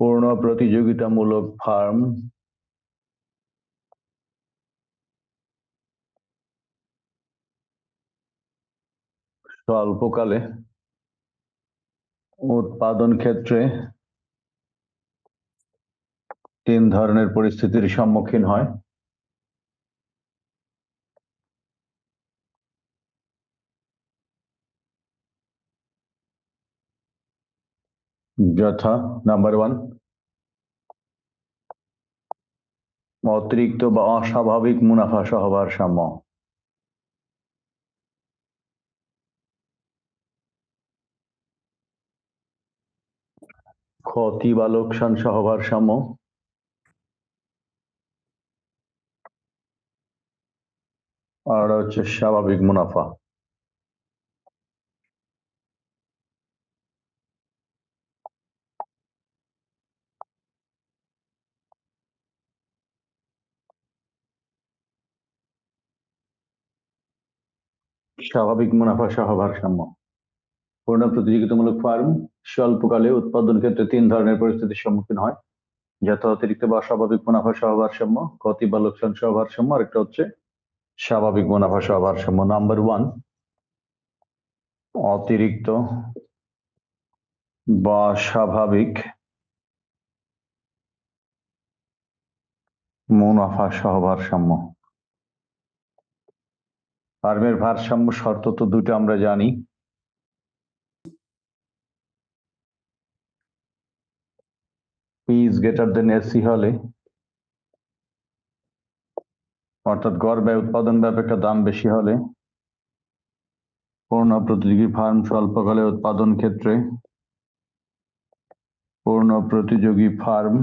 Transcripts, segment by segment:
পূর্ণ প্রতিযোগিতামূলক ফার্ম। স্বল্পকালে উৎপাদন ক্ষেত্রে তিন ধরনের পরিস্থিতির সম্মুখীন হয়। যথা নাম্বার ওয়ান অতিরিক্ত বা অস্বাভাবিক মুনাফা সহ ভারসাম্য ক্ষতি বা লোকসান সহ ভারসাম্য আর হচ্ছে স্বাভাবিক মুনাফা। স্বাভাবিক মুনাফা সহ ভারসাম্য পূর্ণ প্রতিযোগিতামূলক ফার্ম স্বল্পকালে উৎপাদন ক্ষেত্রে তিন ধরনের পরিস্থিতির সম্মুখীন হয়। যত অতিরিক্ত বা স্বাভাবিক মুনাফা সহ ভারসাম্য ক্ষতি বা লোকসান সহ ভারসাম্য আর একটা হচ্ছে স্বাভাবিক মুনাফা সহ ভারসাম্য নাম্বার ওয়ান। অতিরিক্ত বা স্বাভাবিক মুনাফা সহ ভারসাম্য ফার্মের ভারসাম্য শর্ত তো দুটো আমরা জানি। ইজ গ্রেটার দেন এসি হলে অর্থাৎ গড় ব্যয় উৎপাদন অপেক্ষা দাম বেশি হলে। পূর্ণ প্রতিযোগী ফার্ম স্বল্পকালে উৎপাদন ক্ষেত্রে। পূর্ণ প্রতিযোগী ফার্ম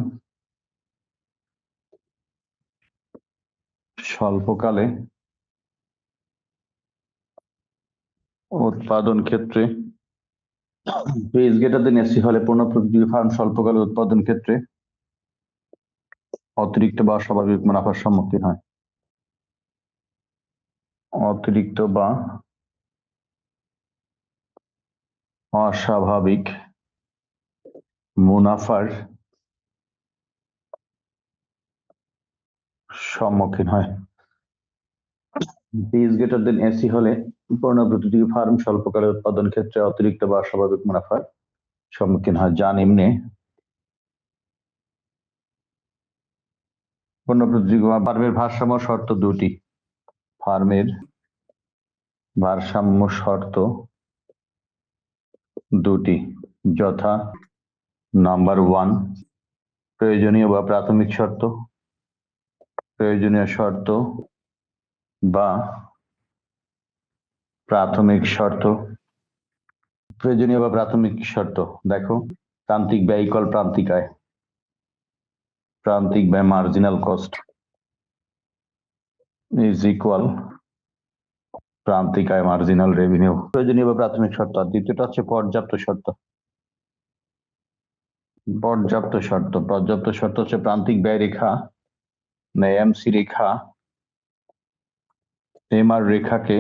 স্বল্পকালে উৎপাদন ক্ষেত্রে। পেজ গেটার দেন এসি হলে পূর্ণ প্রতিযোগী ফার্ম স্বল্পকালে উৎপাদন ক্ষেত্রে অতিরিক্ত বা স্বাভাবিক মুনাফার সম্মুখীন হয়। অতিরিক্ত বা অস্বাভাবিক মুনাফার সম্মুখীন হয়। পিস গ্রেটার দেন এসি হলে প্রতিযোগী ফার্ম স্বল্পকালের উৎপাদন ক্ষেত্রে অতিরিক্ত বা স্বাভাবিক মুনাফার সম্মুখীন হয়। যা নিম্নে পূর্ণ প্রতিযোগী ফার্মের ভারসাম্য শর্ত দুটি। ফার্মের ভারসাম্য শর্ত দুটি। যথা নাম্বার ওয়ান, প্রয়োজনীয় বা প্রাথমিক শর্ত, প্রয়োজনীয় শর্ত বা প্রাথমিক শর্ত। প্রয়োজনীয় বা প্রাথমিক শর্ত, দেখো। প্রান্তিক ব্যয় ইকল প্রান্তিক আয় প্রান্তিক ব্যয় মার্জিনাল কস্ট ইজ ইকুয়াল প্রান্তিক আয় মার্জিনাল রেভিনিউ প্রয়োজনীয় বা প্রাথমিক শর্ত। আর দ্বিতীয়টা হচ্ছে পর্যাপ্ত শর্ত। পর্যাপ্ত শর্ত। পর্যাপ্ত শর্ত হচ্ছে প্রান্তিক ব্যয় রেখা এমসি রেখা এমআর রেখাকে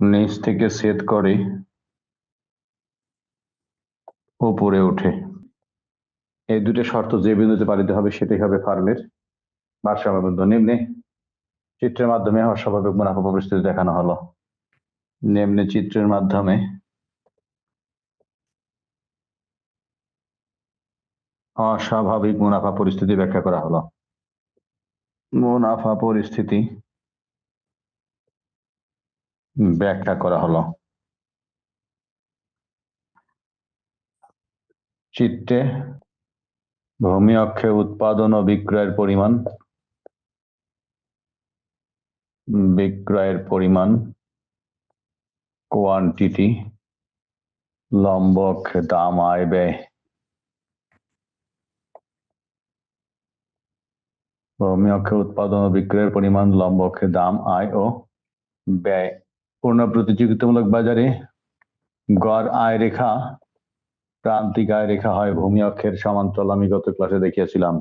নিচ থেকে ছেদ করে উপরে ওঠে। এই দুটো শর্ত যে বিন্দুতে পালিত হবে সেটাই হবে ফার্মের ভারসাম্য বিন্দু। নিম্নে চিত্রের মাধ্যমে অস্বাভাবিক মুনাফা পরিস্থিতি দেখানো হলো। নিম্নে চিত্রের মাধ্যমে অস্বাভাবিক মুনাফা পরিস্থিতি ব্যাখ্যা করা হলো। মুনাফা পরিস্থিতি ব্যাখ্যা করা হলো। চিত্রে ভূমি অক্ষে উৎপাদন ও বিক্রয়ের পরিমাণ। বিক্রয়ের পরিমাণ কোয়ান্টিটি লম্ব অক্ষে দাম, আয়, ব্যয়। ভূমি অক্ষে উৎপাদন ও বিক্রয়ের পরিমাণ, লম্ব অক্ষে দাম, আয় ও ব্যয়। পূর্ণ প্রতিযোগিতামূলক বাজারে গড় আয় রেখা, প্রান্তিক আয় রেখা হয় ভূমি অক্ষের সমান্তরাল। আমি গত ক্লাসে দেখিয়েছিলাম।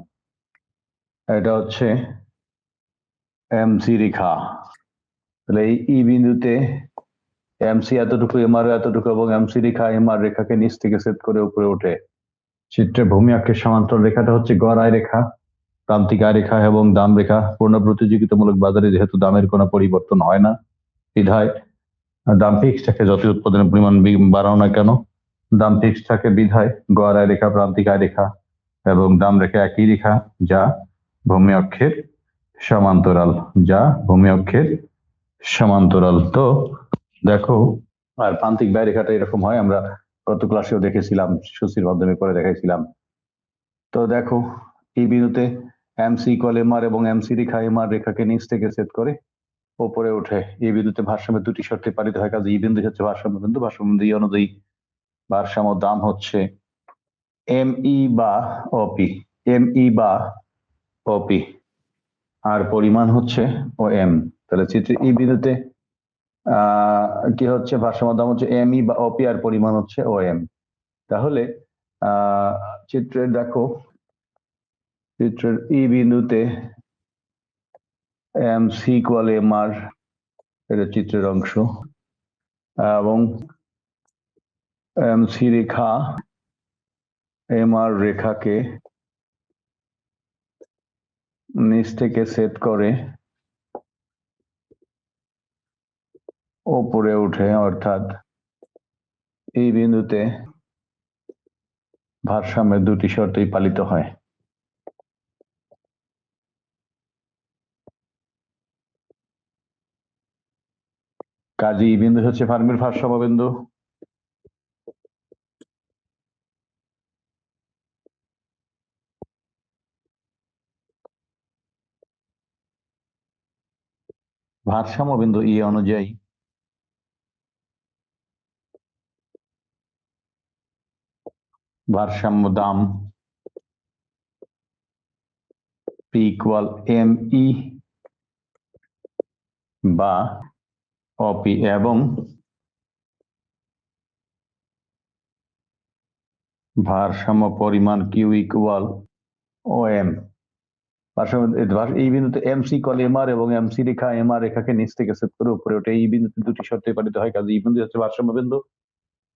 এটা হচ্ছে এমসি রেখা। তাহলে এই ই বিন্দুতে এমসি এতটুকু এমআর এতটুকু এবং এমসি রেখা এমআর রেখাকে নিচ থেকে সেট করে উপরে ওঠে। চিত্রে ভূমি অক্ষের সমান্তর রেখাটা হচ্ছে গড় আয় রেখা, প্রান্তিক আয় রেখা এবং দাম রেখা। পূর্ণ প্রতিযোগিতামূলক বাজারে যেহেতু দামের কোনো পরিবর্তন হয় না, বিধায় দাম ফিক্স থাকে যত উৎপাদনের পরিমাণ বাড়াও না কেন, দাম ফিক্স থাকে বিধায়, গড় আয় রেখা, প্রান্তিক আয় রেখা এবং দাম রেখা একই রেখা, যা ভূমি অক্ষের সমান্তরাল, যা ভূমি অক্ষের সমান্তরাল। তো দেখো, আর প্রান্তিক ব্যয় রেখাটা এরকম হয়, আমরা গত ক্লাসেও দেখেছিলাম সুশীর মাধ্যমে করে দেখাইছিলাম। তো দেখো, এই বিন্দুতে এমসি ইকুয়াল এমআর এবং এমসি রেখা এমআর রেখাকে নিচ থেকে সেট করে ওপরে ওঠে। এই বিন্দুতে ভারসাম্যের দুটি শর্তে পালিত হয়। কাজে এই বিন্দু হচ্ছে ভারসাম্য বিন্দু। ভারসাম্য এই অনুযায়ী ভারসাম্য দাম হচ্ছে এম ই বা অপি এম ই বা অপি আর পরিমাণ হচ্ছে ও এম তাহলে চিত্রে এই বিন্দুতে কি হচ্ছে? ভারসাম্য দাম হচ্ছে এম ই বা অপি আর পরিমাণ হচ্ছে ও এম তাহলে আহ চিত্রে দেখো, চিত্রের ই বিন্দুতে M C equal M R এটা চিত্রের অংশ। এবং এম সি রেখা, এম আর রেখাকে নিচ থেকে সেট করে ওপরে উঠে, অর্থাৎ এই বিন্দুতে ভারসাম্যের দুটি শর্তই পালিত হয়। কাজী বিন্দু হচ্ছে ফার্মের ভারসাম্য বিন্দু ভারসাম্য বিন্দু ই অনুযায়ী। ভারসাম্য দাম পি ইকুয়াল এম ই বা অপি এবং ভারসাম্য পরিমাণ কিউ ইকুয়াল ও এম এই বিন্দুতে এমসি কল এমআর এবং এমসি রেখা এমআর রেখাকে নিচ থেকে সেট করে উপরে ওঠে। এই বিন্দুতে দুটি শর্তে পালিত হয়, কাজে এই বিন্দু হচ্ছে ভারসাম্য বিন্দু।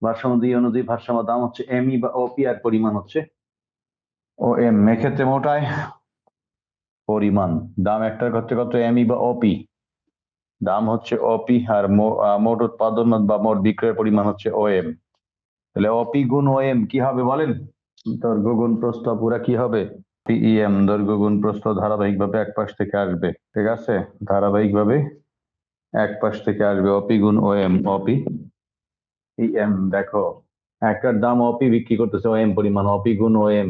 ভারসাম্য দুই অনুযায়ী ভারসাম্য দাম হচ্ছে এমই বা ওপি আর পরিমাণ হচ্ছে ও এম এক্ষেত্রে মোটায় পরিমাণ। দাম একটার ক্ষেত্রে কত? এমই বা ওপি দাম হচ্ছে ওপি আর মোট উৎপাদন বা মোট বিক্রয়ের পরিমাণ হচ্ছে ও এম তাহলে ওপি গুণ ও এম কি হবে বলেন? দৈর্ঘ্য গুণ প্রস্থ পুরা কি হবে? পিইএম দৈর্ঘ্য গুণ প্রস্থ ধারাবাহিকভাবে এক পাশ থেকে আসবে। ঠিক আছে? ধারাবাহিকভাবে এক পাশ থেকে আসবে অপি গুণ ও এম অপি এম দেখো, একটার দাম অপি বিক্রি করতেছে ও এম পরিমাণ অপি গুণ ও এম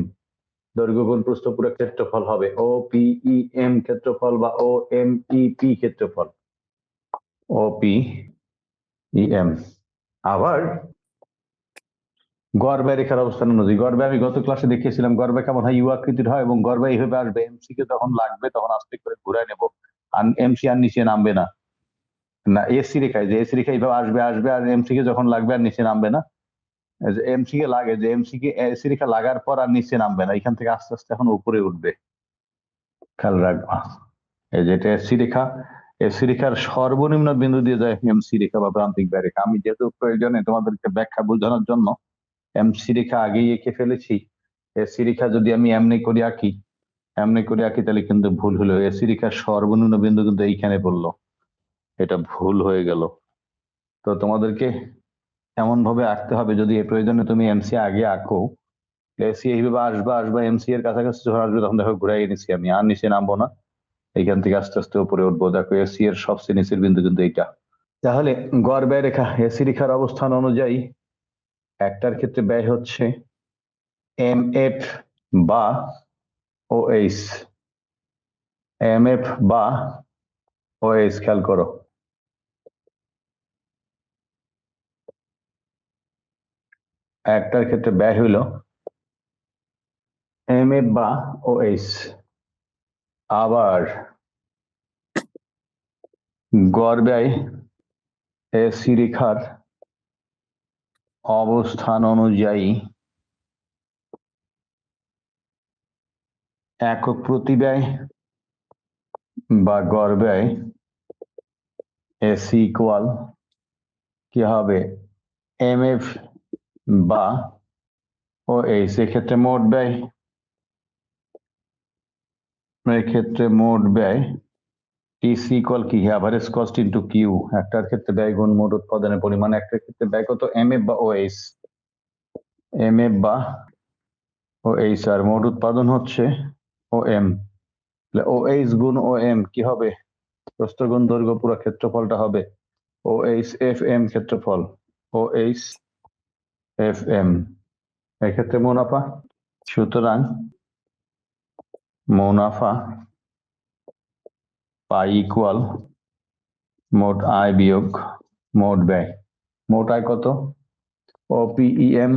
দৈর্ঘ্য গুণ প্রস্থ পুরো ক্ষেত্রফল হবে ও পি ই এম ক্ষেত্রফল বা ও এম ই পি ক্ষেত্রফল। ও পি ই এম আবার গর্বে রেখার অবস্থান অনুযায়ী গড় আমি গত ক্লাসে দেখিয়েছিলাম গড় কেমন হয় ইউ আকৃতির হয় এবং গর্বে এইভাবে আসবে এমসি কে যখন লাগবে তখন আস্তে করে ঘুরায় নেব। আর এমসি আর নিচে নামবে না। না এসি রেখায়, যে এসি রেখা এইভাবে আসবে আসবে, আর এমসি কে যখন লাগবে আর নিচে নামবে না। এমসি কে লাগে, যে এমসি কে এসি রেখা লাগার পর আর নিচে নামবে না এখান থেকে আস্তে আস্তে এখন উপরে উঠবে। খেয়াল রাখবা। এই যে এটা এসি রেখা এসি রেখার সর্বনিম্ন বিন্দু দিয়ে যায় এমসি রেখা বা প্রান্তিক রেখা আমি যেহেতু প্রয়োজনে তোমাদেরকে ব্যাখ্যা বোঝানোর জন্য এমসি রেখা আগেই এঁকে ফেলেছি এসি রেখা যদি আমি এমনি করে আঁকি, এমনি করে আঁকি তাহলে কিন্তু ভুল হলো। এসি রেখার সর্বনিম্ন বিন্দু কিন্তু এইখানে পড়ল। এটা ভুল হয়ে গেল। তো তোমাদেরকে এমন ভাবে আঁকতে হবে যদি এ প্রয়োজনে তুমি এমসি আগে আঁকো এসি এইভাবে আসবা আসবা এমসি এর কাছাকাছি যখন আসবে তখন দেখো ঘুরাই নিছি আমি। আর নিচে নামবো না। এইখান থেকে আস্তে আস্তে উপরে উঠবো। দেখো এসি এর সবচেয়ে নিচের বিন্দু কিন্তু এইটা। তাহলে গড় ব্যয় রেখা এসি রেখার অবস্থান অনুযায়ী একটার ক্ষেত্রে ব্যয় হচ্ছে এম এফ বা ও এইচ এম এফ বা ও এইচ খেয়াল করো। একটার ক্ষেত্রে ব্যয় হইল এম এফ বা ও এইচ আবার গড় ব্যয় এসি রেখার অবস্থান অনুযায়ী একক প্রতি ব্যয় বা গড় ব্যয় এসি ইকুয়াল কি হবে? এম এফ বা ও এই সেক্ষেত্রে মোট ব্যয়। এক্ষেত্রে মোট ব্যয় টিসি ইকুয়াল কি? অ্যাভারেজ কস্ট ইন্টু কিউ একটার ক্ষেত্রে ব্যয় গুণ মোট উৎপাদনের পরিমাণ। একটার ক্ষেত্রে ব্যয় কত? এম এফ বা ও এইচ এম এফ বা ও এইচ আর মোট উৎপাদন হচ্ছে ও এম ও এইচ গুণ ও এম কি হবে? প্রস্থ গুণ দৈর্ঘ্য পুরো ক্ষেত্রফলটা হবে ও এইচ এফ এম ক্ষেত্রফল। ও এইচ এফ এম এক্ষেত্রে মুনাফা। সুতরাং মুনাফা পাই ইকুয়াল মোট আয় বিয়োগ মোট ব্যয়। মোট আয় কত? ওপিইএম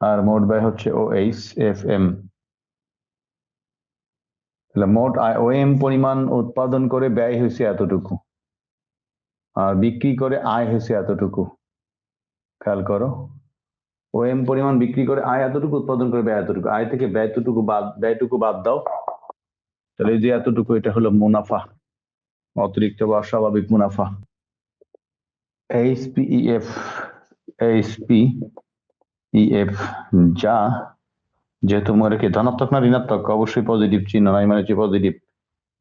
আর মোট ব্যয় হচ্ছে ও এইচ এফ এম তাহলে মোট আয় ও এম পরিমাণ উৎপাদন করে ব্যয় হয়েছে এতটুকু আর বিক্রি করে আয় হয়েছে এতটুকু। খেয়াল করো ও এম পরিমাণ বিক্রি করে আয় এতটুকু, উৎপাদন করে ব্যয় এতটুকু। আয় থেকে ব্যয়টুকু বাদ ব্যয়টুকু বাদ দাও। তাহলে এই যে এতটুকু, এটা হলো মুনাফা, অতিরিক্ত বা অস্বাভাবিক মুনাফা। এইচপিইএফ এইচপি ইএফ যা যেহেতু কি ধনাত্মক না ঋণাত্মক, অবশ্যই পজিটিভ চিহ্ন নাই মানে হচ্ছে পজিটিভ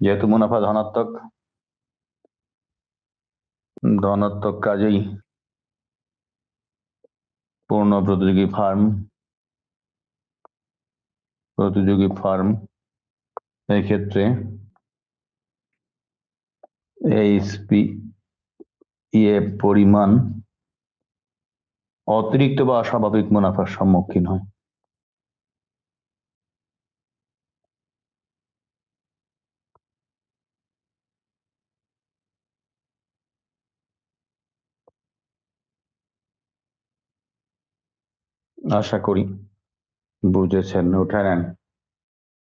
যেহেতু মুনাফা ধনাত্মক ধনাত্মক কাজেই পূর্ণ প্রতিযোগী ফার্ম প্রতিযোগী ফার্ম এই ক্ষেত্রে এইচপি ইয়ে পরিমাণ অতিরিক্ত বা অস্বাভাবিক মুনাফার সম্মুখীন হয়। আশা করি বুঝেছেন, উঠে নেন।